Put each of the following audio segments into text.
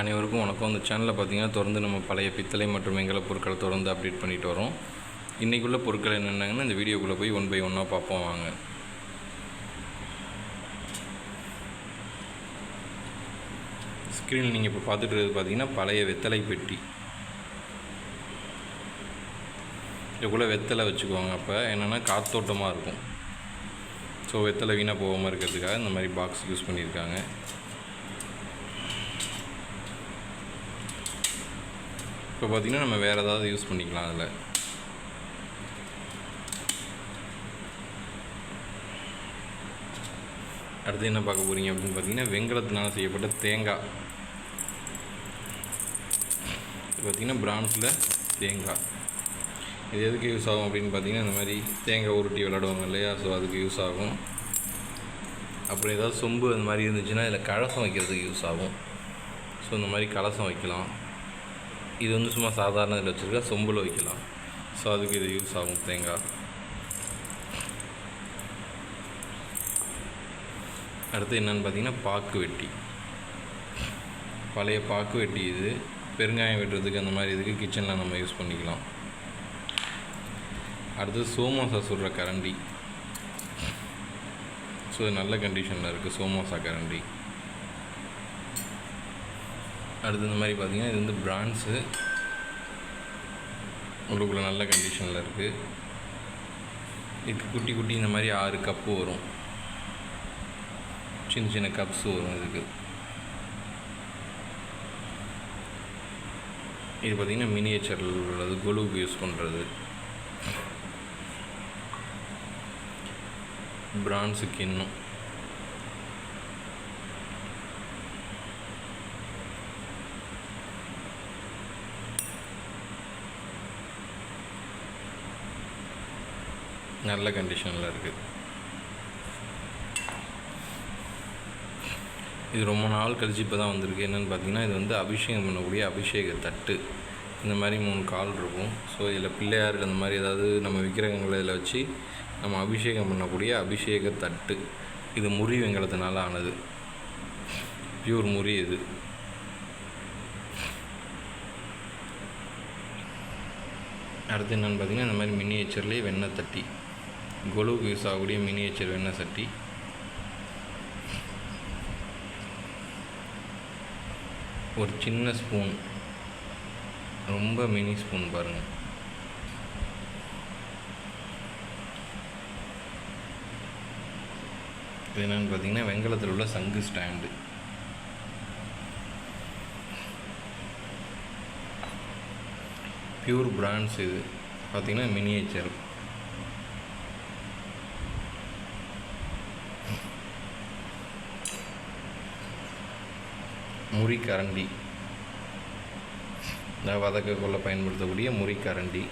அனைவருக்கும் வணக்கம். அந்த சேனலில் பார்த்தீங்கன்னா தொடர்ந்து நம்ம பழைய பித்தளை மற்றும் எங்களை பொருட்களை தொடர்ந்து அப்டேட் பண்ணிட்டு வரோம். இன்றைக்குள்ள பொருட்கள் என்னென்னாங்கன்னா இந்த வீடியோக்குள்ளே போய் ஒன் பை ஒன்னாக பார்ப்போம் வாங்க. ஸ்க்ரீனில் நீங்கள் இப்போ பார்த்துட்டு பார்த்தீங்கன்னா பழைய வெத்தலை பெட்டி. இதுக்குள்ளே வெத்தலை வச்சுக்குவாங்க. அப்போ என்னென்னா காத்தோட்டமாக இருக்கும். ஸோ வெத்தலை வீணாக போகாமல் இருக்கிறதுக்காக இந்த மாதிரி பாக்ஸ் யூஸ் பண்ணியிருக்காங்க. இப்போ பார்த்திங்கன்னா நம்ம வேறு ஏதாவது யூஸ் பண்ணிக்கலாம் அதில். அடுத்து என்ன பார்க்க போகிறீங்க அப்படின்னு பார்த்தீங்கன்னா வெங்கலத்தினால் செய்யப்பட்ட தேங்காய். பார்த்திங்கன்னா பிரான்ஸில் தேங்காய். இது எதுக்கு யூஸ் ஆகும் அப்படின்னு பார்த்தீங்கன்னா இந்த மாதிரி தேங்காய் உருட்டி விளாடுவாங்க இல்லையா? ஸோ அதுக்கு யூஸ் ஆகும். அப்புறம் ஏதாவது சொம்பு அந்த மாதிரி இருந்துச்சுன்னா இதில் கலசம் வைக்கிறதுக்கு யூஸ் ஆகும். ஸோ இந்த மாதிரி கலசம் வைக்கலாம். இது வந்து சும்மா சாதாரண இதில் வச்சுருக்கா சொம்பில் வைக்கலாம். ஸோ அதுக்கு இது யூஸ் ஆகும் தேங்காய். அடுத்து என்னென்னு பார்த்தீங்கன்னா பாக்கு வெட்டி. பழைய பாக்கு வெட்டி இது. பெருங்காயம் வெட்டுறதுக்கு அந்த மாதிரி இதுக்கு கிச்சனில் நம்ம யூஸ் பண்ணிக்கலாம். அடுத்து சோமோசா சுடுற கரண்டி. ஸோ இது நல்ல கண்டிஷனில் இருக்குது சோமோசா கரண்டி. அடுத்து இந்த மாதிரி பார்த்தீங்கன்னா இது வந்து பிரான்ஸு உள்ளுக்குள்ளே நல்ல கண்டிஷனில் இருக்குது இதுக்கு குட்டி குட்டி இந்த மாதிரி ஆறு கப்பு வரும். சின்ன சின்ன கப்ஸ் வரும் இதுக்கு. இது பார்த்திங்கன்னா மினியேச்சரில் உள்ளது. கொலுவுக்கு யூஸ் பண்ணுறது பிரான்ஸுக்கு கிண்ணம் நல்ல கண்டிஷனில் இருக்குது இது ரொம்ப நாள் கழிச்சு இப்போ தான் வந்திருக்கு. என்னென்னு பார்த்தீங்கன்னா இது வந்து அபிஷேகம் பண்ணக்கூடிய அபிஷேக தட்டு. இந்த மாதிரி மூணு கால் இருக்கும். ஸோ இதில் பிள்ளையார் அந்த மாதிரி ஏதாவது நம்ம விக்கிரகங்களை இதில் வச்சு நம்ம அபிஷேகம் பண்ணக்கூடிய அபிஷேக தட்டு. இது முறி வெங்கலத்தினால ஆனது. பியூர் முறி இது. அடுத்து என்னென்னு பார்த்தீங்கன்னா இந்த மாதிரி மினியேச்சர்லேயே வெண்ணெய் தட்டி. கொலுவுக்கு யூஸ் ஆகக்கூடிய மினியேச்சர் வெண்ணெய் சட்டி. ஒரு சின்ன ஸ்பூன். ரொம்ப மினி ஸ்பூன் பாருங்கள் இது என்னென்னு பார்த்தீங்கன்னா வெங்கலத்தில் உள்ள சங்கு ஸ்டாண்டு. பியூர் பிராண்ட்ஸ் இது. பார்த்தீங்கன்னா மினியேச்சர். முறிக்கரண்டி. இந்த வதக்க கொள்ள பயன்படுத்தக்கூடிய முறிக்கரண்டி.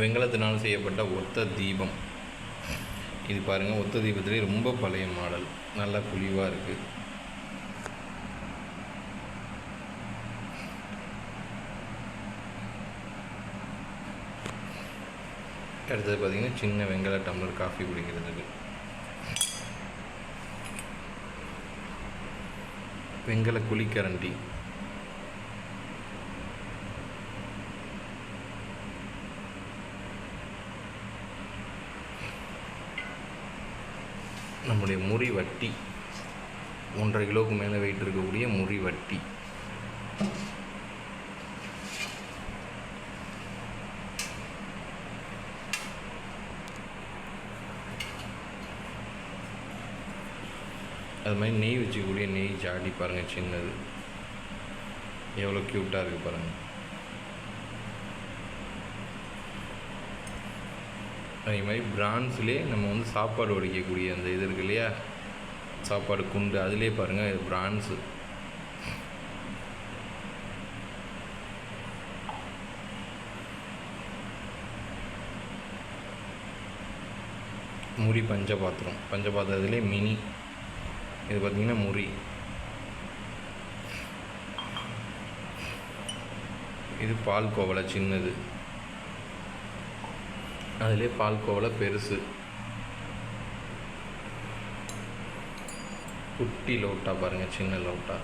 வெங்கலத்தினால் செய்யப்பட்ட ஒத்த தீபம். இது பாருங்கள் ஒத்த தீபத்திலே ரொம்ப பழைய மாடல். நல்லா குழிவாக இருக்குது அடுத்தது பார்த்திங்கன்னா சின்ன வெங்கல டம்ளர் காஃபி குடிக்கிறதுக்கு. வெங்கல குழிக்கரண்டி நம்முடைய முறி வட்டி. ஒன்றரை கிலோவுக்கு மேலே வெயிட் இருக்கக்கூடிய முறி வட்டி. அது மாதிரி நெய் வச்சுக்கக்கூடிய நெய் ஜாடி பாருங்கள் சின்னது. எவ்வளோ க்யூட்டாக இருக்குது பாருங்கள் அதே மாதிரி பிரான்ஸ்லேயே நம்ம வந்து சாப்பாடு வடிக்கக்கூடிய அந்த இது இருக்கு இல்லையா? சாப்பாடு குண்டு அதிலே பாருங்கள் இது பிரான்ஸு. முறி பஞ்சபாத்திரம். பஞ்சபாத்திரத்துலேயே மினி இது பார்த்திங்கன்னா முறி. இது பால் கோவலை சின்னது. அதிலே பால் கோவலை பெருசு. குட்டி லோட்டா பாருங்கள் சின்ன லோட்டா.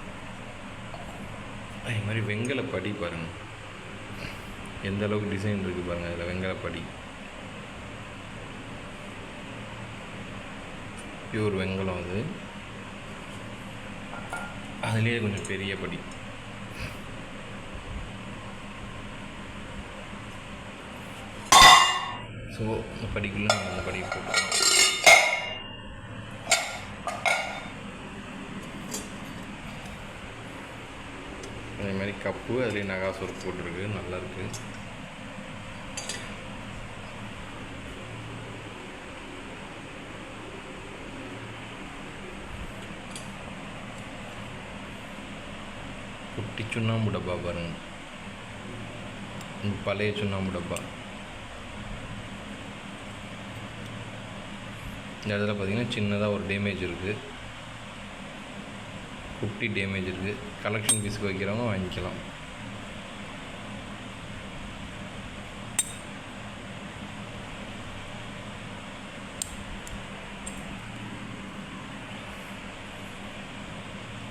அதே மாதிரி வெங்கலப்படி பாருங்கள் எந்த அளவுக்கு டிசைன் இருக்குது பாருங்கள் அதில் வெங்கலப்படி. பியூர் வெங்கலம் அது. அதுலேயே கொஞ்சம் பெரிய படி. ஸோ இந்த படிக்குள்ளே நம்ம அந்த படி போட்டுக்கலாம். அதே மாதிரி கப்பு அதுலேயே நகாசோர் போட்டிருக்கு. நல்லா குட்டி சுண்ணாம்பு டப்பா பாருங்கள் பழைய சுண்ணாம்பு டப்பா இந்த இடத்துல பார்த்தீங்கன்னா சின்னதாக ஒரு டேமேஜ் இருக்குது குட்டி டேமேஜ் இருக்குது கலெக்ஷன் பீஸுக்கு வைக்கிறவங்க வாங்கிக்கலாம்.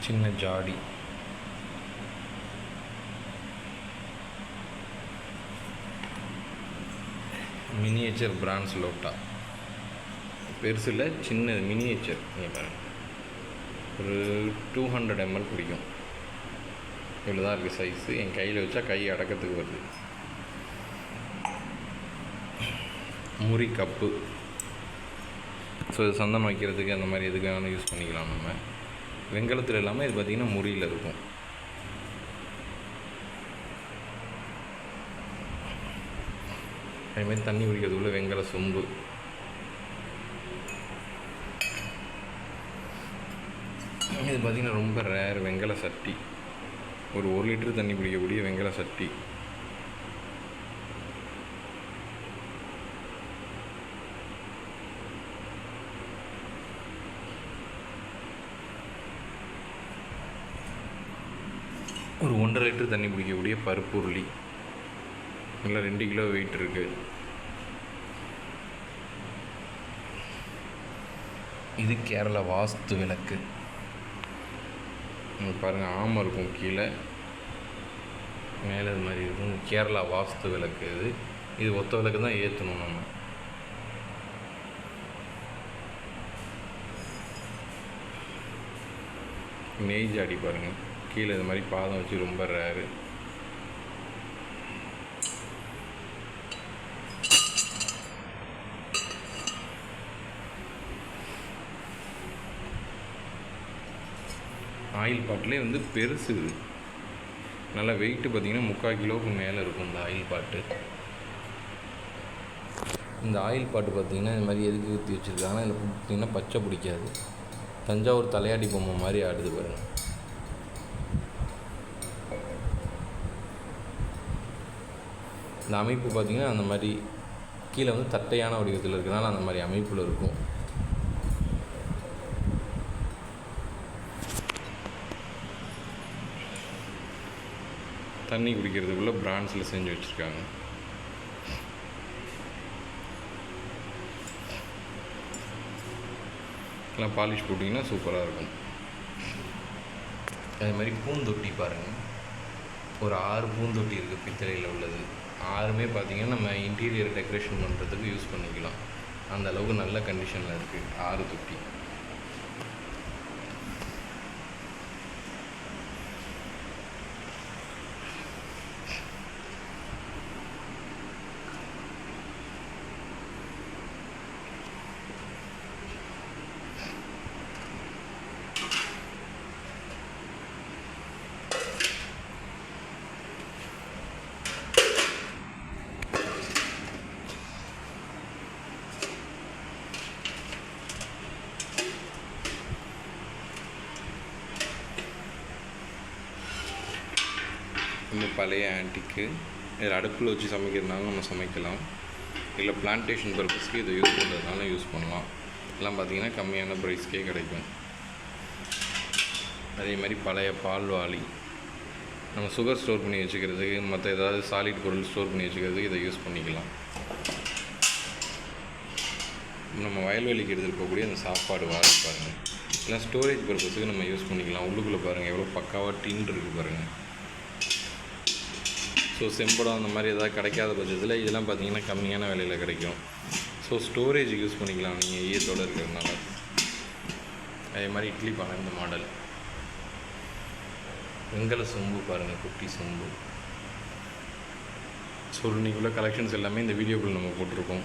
சின்ன ஜாடி. மினியேச்சர் பிரான்ஸ் லோட்டா. பெருசில் சின்ன மினியேச்சர் நீங்கள் பாருங்கள் ஒரு டூ ஹண்ட்ரட் எம்எல் பிடிக்கும். இவ்வளோ தான் இருக்குது சைஸு என் கையில் வச்சா கை அடக்கத்துக்கு வருது. முறி கப்பு. ஸோ இது சந்தனம் வைக்கிறதுக்கு அந்த மாதிரி எதுக்கான யூஸ் பண்ணிக்கலாம் நம்ம. வெங்கலத்தில் இல்லாமல் இது பார்த்திங்கன்னா முறியில் இருக்கும். அதேமாதிரி தண்ணி குடிக்கிறதுக்குள்ள வெங்கல சொம்பு. இது பார்த்திங்கன்னா ரொம்ப ரேர் வெங்கல சட்டி. ஒரு ஒரு லிட்டர் தண்ணி பிடிக்கக்கூடிய வெங்கல சட்டி. ஒரு ஒன்றரை லிட்டர் தண்ணி பிடிக்கக்கூடிய பருப்பு உருளி. நல்லா ரெண்டு கிலோ வெயிட் இருக்குது இது கேரளா வாஸ்து விளக்கு. பாருங்கள் ஆமாம் இருக்கும் கீழே. மேலே இது மாதிரி இருக்கும். கேரளா வாஸ்து விளக்கு இது. இது ஒத்த விளக்கு தான் ஏற்றணும் நம்ம. நெய் ஜாடி பாருங்கள் கீழே இது மாதிரி பாதம் வச்சு ரொம்ப ரேரு ஆயில் பாட்டிலே வந்து பெருசு. இது நல்லா வெயிட்டு பார்த்தீங்கன்னா முக்கால் கிலோவுக்கு மேலே இருக்கும் இந்த ஆயில் பாட்டு. இந்த ஆயில் பாட்டு பார்த்தீங்கன்னா இந்த மாதிரி எதுக்கு ஊற்றி வச்சுருக்காங்கன்னா இதில் பார்த்தீங்கன்னா பச்சை பிடிக்காது. தஞ்சாவூர் தலையாடி பொம்மை மாதிரி ஆடுது பாருங்க. இந்த அமைப்பு பார்த்தீங்கன்னா அந்த மாதிரி கீழே வந்து தட்டையான வடிவத்தில் இருக்கிறனால அந்த மாதிரி அமைப்பில் இருக்கும். தண்ணி குடிக்கிறதுக்குள்ள பிராண்ட்ஸில் செஞ்சு வச்சுருக்காங்க. எல்லாம் பாலிஷ் போட்டிங்கன்னா சூப்பராக இருக்கும். அதே மாதிரி பூந்தொட்டி பாருங்கள் ஒரு ஆறு பூந்தொட்டி இருக்குது பித்தளையில் உள்ளது. ஆறுமே பார்த்தீங்கன்னா நம்ம இன்டீரியர் டெக்கரேஷன் பண்ணுறதுக்கு யூஸ் பண்ணிக்கலாம். அந்த அளவுக்கு நல்ல கண்டிஷனில் இருக்குது ஆறு தொட்டி ரொம்ப பழைய ஆன்டிக்கு இதில் அடுப்பில் வச்சு சமைக்கிறதுனால நம்ம சமைக்கலாம். இல்லை பிளான்டேஷன் பர்பஸ்க்கு இதை யூஸ் பண்ணுறதுனால யூஸ் பண்ணலாம். எல்லாம் பார்த்தீங்கன்னா கம்மியான ப்ரைஸ்க்கே கிடைக்கும். அதே மாதிரி பழைய பால் பால்வாளி நம்ம சுகர் ஸ்டோர் பண்ணி வச்சுக்கிறதுக்கு மற்ற ஏதாவது சாலிட் பொருள் ஸ்டோர் பண்ணி வச்சுக்கிறதுக்கு இதை யூஸ் பண்ணிக்கலாம். நம்ம வயல்வெளிக்கு எடுத்துகிட்டு போகக்கூடிய அந்த சாப்பாடு வாழை பாருங்கள் இல்லை ஸ்டோரேஜ் பர்பஸுக்கு நம்ம யூஸ் பண்ணிக்கலாம். உள்ளுக்குள்ளே பாருங்கள் எவ்வளோ பக்காவாக டின் இருக்குது பாருங்கள் ஸோ செம்படம் அந்த மாதிரி எதாவது கிடைக்காத பட்சத்தில் இதெல்லாம் பார்த்தீங்கன்னா கம்மியான விலையில் கிடைக்கும். ஸோ ஸ்டோரேஜுக்கு யூஸ் பண்ணிக்கலாம். நீங்கள் ஈயத்தோடு e இருக்கிறதுனால. அதே மாதிரி இட்லி பானை இந்த மாடல். வெங்கல சொம்பு பாருங்கள் குட்டி சொம்பு. ஸோ இன்றைக்குள்ள கலெக்ஷன்ஸ் எல்லாமே இந்த வீடியோக்குள்ள நம்ம போட்டிருக்கோம்.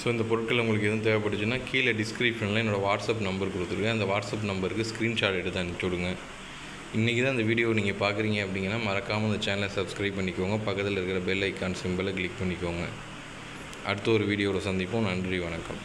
ஸோ இந்த பொருட்கள் உங்களுக்கு எதுவும் தேவைப்பட்டுச்சுன்னா கீழே டிஸ்கிரிப்ஷனில் என்னோடய வாட்ஸ்அப் நம்பர் கொடுத்துருக்கேன் அந்த வாட்ஸ்அப் நம்பருக்கு ஸ்க்ரீன்ஷாட் எடுத்து அனுப்பிச்சி விடுங்க. இன்றைக்கி தான் இந்த வீடியோ நீங்கள் பார்க்குறீங்க அப்படிங்கன்னா மறக்காமல் இந்த சேனலை சப்ஸ்கிரைப் பண்ணிக்கோங்க. பக்கத்தில் இருக்கிற பெல் ஐக்கான் சிம்பிளை கிளிக் பண்ணிக்கோங்க. அடுத்த ஒரு வீடியோவில் சந்திப்போம். நன்றி வணக்கம்.